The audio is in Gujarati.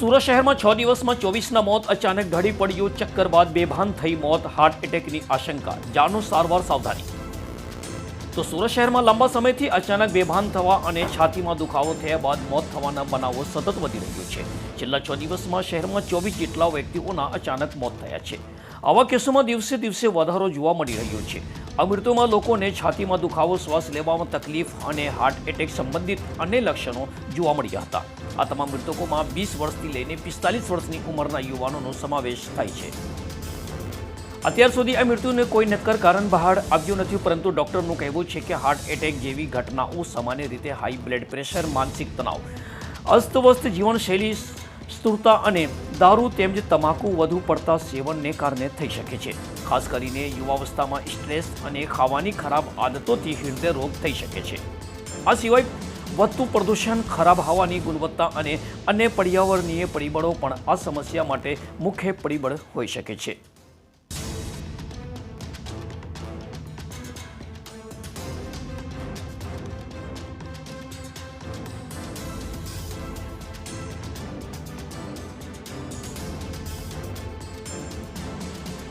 સુરત શહેરમાં છ દિવસમાં ચોવીસના મોત, અચાનક ઢળી પડ્યું, ચક્કર બાદ બેભાન થઈ મોત હાર્ટ એટેકની આશંકા જાણો સારવાર સાવધાની. તો સુરત શહેરમાં લાંબા સમયથી અચાનક બેભાન થવા અને છાતીમાં દુખાવો થયા બાદ મોત થવાના બનાવો સતત વધી રહ્યો છે. છેલ્લા છ દિવસમાં શહેરમાં ચોવીસ જેટલા વ્યક્તિઓના અચાનક મોત થયા છે. આવા કેસોમાં દિવસે દિવસે વધારો જોવા મળી રહ્યો છે. આ મૃત્યુમાં લોકોને છાતીમાં દુખાવો, શ્વાસ લેવામાં તકલીફ અને હાર્ટ એટેક સંબંધિત અન્ય લક્ષણો જોવા મળ્યા હતા. આ તમામ મૃતકોમાં વીસ વર્ષથી લઈને પિસ્તાલીસ વર્ષની ઉંમરના યુવાનોનો સમાવેશ થાય છે. અત્યાર સુધી આ મૃત્યુને કોઈ નક્કર કારણ બહાર આવ્યું નથી, પરંતુ ડોક્ટરનું કહેવું છે કે હાર્ટ એટેક જેવી ઘટનાઓ સામાન્ય રીતે હાઈ બ્લડ પ્રેશર માનસિક તણાવ, અસ્તવ્યસ્ત જીવનશૈલી સ્થૂળતા અને દારૂ તેમજ તમાકુ વધુ પડતા સેવનને કારણે થઈ શકે છે. ખાસ કરીને યુવાવસ્થામાં સ્ટ્રેસ અને ખાવાની ખરાબ આદતોથી હૃદય રોગ થઈ શકે છે. આ સિવાય વધતું પ્રદૂષણ, ખરાબ હવાની ગુણવત્તા અને અન્ય પર્યાવરણીય પરિબળો પણ આ સમસ્યા માટે મુખ્ય પરિબળ હોઈ શકે છે.